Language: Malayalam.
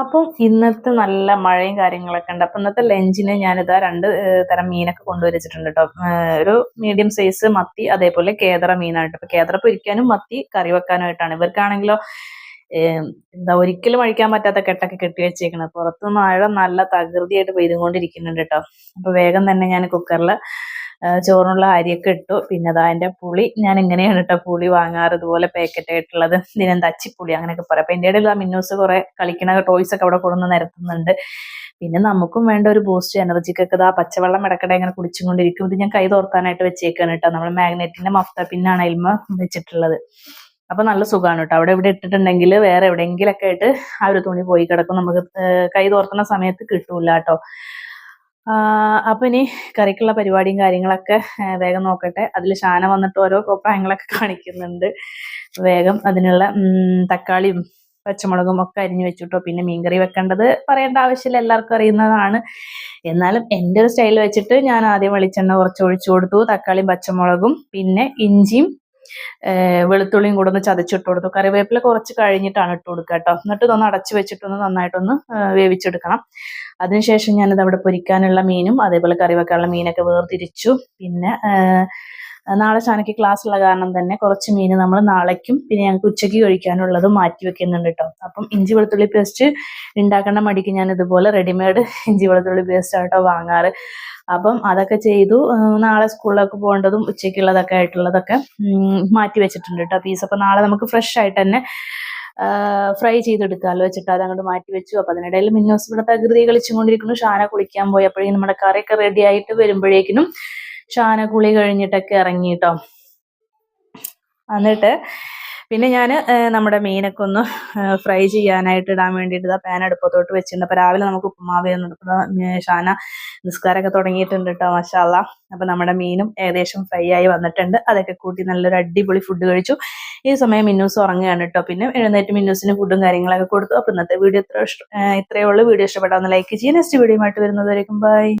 അപ്പം ഇന്നത്തെ നല്ല മഴയും കാര്യങ്ങളൊക്കെ ഉണ്ട്. അപ്പം ഇന്നത്തെ ലഞ്ചിന് ഞാനിതാ രണ്ട് തരം മീനൊക്കെ കൊണ്ടുവച്ചിട്ടുണ്ട് കേട്ടോ ഒരു മീഡിയം സൈസ് മത്തി അതേപോലെ കേദറ മീനായിട്ട്. അപ്പൊ കേദറ പൊരിക്കാനും മത്തി കറി വെക്കാനായിട്ടാണ് ഇവർക്കാണെങ്കിലോ എന്താ ഒരിക്കലും അഴിക്കാൻ പറ്റാത്ത കെട്ടൊക്കെ കെട്ടി വെച്ചേക്കണം. പുറത്ത് മഴ നല്ല തകൃതിയായിട്ട് പെയ്തുകൊണ്ടിരിക്കുന്നുണ്ട് കേട്ടോ അപ്പൊ വേഗം തന്നെ ഞാൻ കുക്കറിൽ ചോറിനുള്ള അരിയൊക്കെ ഇട്ടു. പിന്നെ അതാ എന്റെ പുളി. ഞാൻ ഇങ്ങനെയാണ് കേട്ടോ പുളി വാങ്ങാറ്. ഇതുപോലെ പാക്കറ്റ് ആയിട്ടുള്ളത്. ഇതിനെന്താ അച്ചിപ്പുളി അങ്ങനെയൊക്കെ പറയാം. അപ്പം എന്റെ ആ മിന്നൂസ് കുറെ കളിക്കണ ടോയ്സ് ഒക്കെ അവിടെ കൊണ്ടുവന്ന് നിരത്തുന്നുണ്ട്. പിന്നെ നമുക്കും വേണ്ട ഒരു ബൂസ്റ്റ് എനർജിക്കൊക്കെ ഇതാ പച്ചവെള്ളം ഇടക്കടെ ഇങ്ങനെ കുടിച്ചുകൊണ്ടിരിക്കും. ഇത് ഞാൻ കൈ തോർത്താനായിട്ട് വെച്ചേക്കാണ് കേട്ടോ നമ്മൾ മാഗ്നറ്റിന്റെ മഫ്ത പിന്നാണ് അതിൽമ വെച്ചിട്ടുള്ളത്. അപ്പൊ നല്ല സുഖമാണ് കേട്ടോ അവിടെ ഇവിടെ ഇട്ടിട്ടുണ്ടെങ്കിൽ വേറെ എവിടെയെങ്കിലൊക്കെ ആയിട്ട് ആ ഒരു തുണി പോയി കിടക്കും. നമുക്ക് കൈ തോർത്തുന്ന സമയത്ത് കിട്ടൂല കേട്ടോ അപ്പൊ ഇനി കറിക്കുള്ള പരിപാടിയും കാര്യങ്ങളൊക്കെ വേഗം നോക്കട്ടെ. അതിൽ ഷാന വന്നിട്ട് ഓരോ കോപ്രായങ്ങളൊക്കെ കാണിക്കുന്നുണ്ട്. വേഗം അതിനുള്ള തക്കാളിയും പച്ചമുളകും ഒക്കെ അരിഞ്ഞു വെച്ചിട്ടോ പിന്നെ മീൻകറി വെക്കേണ്ടത് പറയേണ്ട ആവശ്യമില്ല എല്ലാവർക്കും അറിയുന്നതാണ്. എന്നാലും എന്റെ ഒരു സ്റ്റൈൽ വെച്ചിട്ട് ഞാൻ ആദ്യം വെളിച്ചെണ്ണ കുറച്ച് ഒഴിച്ചു കൊടുത്തു. തക്കാളിയും പച്ചമുളകും പിന്നെ ഇഞ്ചിയും വെളുത്തുള്ളിയും കൂടെ ഒന്ന് ചതച്ചിട്ട് കൊടുത്തു. കറിവേപ്പില കുറച്ച് കഴിഞ്ഞിട്ടാണ് ഇട്ട് കൊടുക്കുക കേട്ടോ. എന്നിട്ട് ഇതൊന്ന് അടച്ചു വെച്ചിട്ടൊന്ന് നന്നായിട്ടൊന്ന് വേവിച്ചെടുക്കണം. അതിനുശേഷം ഞാനിത് അവിടെ പൊരിക്കാനുള്ള മീനും അതേപോലെ കറി വെക്കാനുള്ള മീനൊക്കെ വേർതിരിച്ചു. പിന്നെ നാളെ ചാനയ്ക്ക് ക്ലാസ് ഉള്ള കാരണം തന്നെ കുറച്ച് മീൻ നമ്മൾ നാളേക്കും പിന്നെ ഞങ്ങൾക്ക് ഉച്ചയ്ക്ക് കഴിക്കാനുള്ളത് മാറ്റി വെക്കുന്നുണ്ട് കേട്ടോ അപ്പം ഇഞ്ചി വെളുത്തുള്ളി പേസ്റ്റ് ഉണ്ടാക്കേണ്ട മടിക്ക് ഞാൻ ഇതുപോലെ റെഡിമെയ്ഡ് ഇഞ്ചി വെളുത്തുള്ളി പേസ്റ്റ് ആട്ടോ വാങ്ങാറ്. അപ്പം അതൊക്കെ ചെയ്തു നാളെ സ്കൂളിലൊക്കെ പോകേണ്ടതും ഉച്ചയ്ക്കുള്ളതൊക്കെ ആയിട്ടുള്ളതൊക്കെ മാറ്റി വെച്ചിട്ടുണ്ട് കേട്ടോ പീസ് അപ്പം നാളെ നമുക്ക് ഫ്രഷ് ആയിട്ട് തന്നെ ഫ്രൈ ചെയ്തെടുക്കാമല്ലോ വെച്ചിട്ട് അതങ്ങോട്ട് മാറ്റി വെച്ചു. അപ്പം അതിനിടയിൽ മിന്നോസ് ഇവിടെ തകൃതി കളിച്ചുകൊണ്ടിരിക്കുന്നു ഷാന കുളിക്കാൻ പോയപ്പോഴേക്കും നമ്മുടെ കറിയൊക്കെ റെഡി ആയിട്ട് വരുമ്പോഴേക്കിനും ഷാന കുളി കഴിഞ്ഞിട്ടൊക്കെ ഇറങ്ങിട്ടോ. എന്നിട്ട് പിന്നെ ഞാൻ നമ്മുടെ മീനൊക്കെ ഒന്ന് ഫ്രൈ ചെയ്യാനായിട്ട് ഇടാൻ വേണ്ടിയിട്ട് പാൻ അടുപ്പത്തോട്ട് വെച്ചിട്ടുണ്ട്. അപ്പോൾ രാവിലെ നമുക്ക് ഉപ്പുമാവ് ഷാന നിസ്കാരമൊക്കെ തുടങ്ങിയിട്ടുണ്ട് കേട്ടോ മഷാല്ല അപ്പോൾ നമ്മുടെ മീനും ഏകദേശം ഫ്രൈ ആയി വന്നിട്ടുണ്ട്. അതൊക്കെ കൂട്ടി നല്ലൊരു അടിപൊളി ഫുഡ് കഴിച്ചു. ഈ സമയം മിന്നൂസ് ഉറങ്ങുകയാണ് കേട്ടോ പിന്നെ എഴുന്നേറ്റ് മിന്നൂസിന് ഫുഡും കാര്യങ്ങളൊക്കെ കൊടുത്തു. അപ്പോൾ ഇന്നത്തെ വീഡിയോ ഇത്ര ഇത്രയേ ഉള്ളൂ. വീഡിയോ ഇഷ്ടപ്പെട്ടാൽ ലൈക്ക് ചെയ്യുക. നെക്സ്റ്റ് വീഡിയോ ആയിട്ട് വരുന്നതായിരിക്കും ബൈ